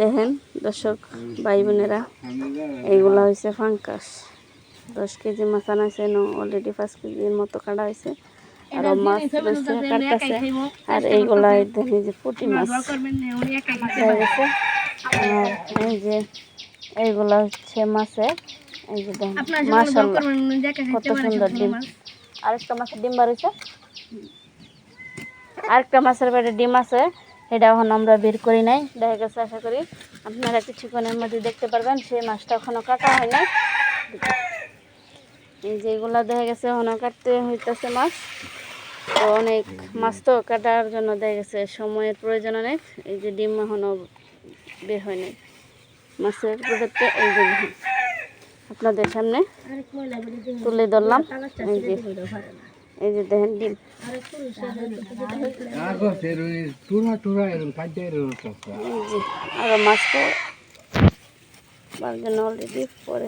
দেখেন দর্শক ভাই বোনেরা এইগুলা হয়েছে ফাঙ্কাস দশ কেজি মাছ আনাইছে অলরেডি পাঁচ কেজির মতো কাটা হয়েছে আর মাছ কাটতেছে। আর এইগুলা এই যে পুঁটি মাছ। হয়ে গেছে। আর এই যে এইগুলা হচ্ছে মাছের এই যে দেখেন মাশাল্লাহ কত সুন্দর ডিম। আরেকটা মাছের ডিম বাড়িছে। আরেকটা মাছের পেটে ডিম আছে। এটা এখন আমরা বের করি নাই দেখা গেছে আশা করি আপনারা কিছুক্ষণের মধ্যে দেখতে পারবেন সেই মাছটা এখনও কাটা হয় না এই যে এগুলা দেখা গেছে এখনও কাটতে হইতেছে মাছ তো অনেক মাছ তো কাটার জন্য দেখা গেছে সময়ের প্রয়োজন অনেক এই যে ডিম এখনও বের হয় নাই মাছের প্রোডাক্টে এই যে আপনাদের সামনে তুলে ধরলাম এই যে এই যে দেখেন ডিম। আরও মাছ বার জন্য অলরেডি পরে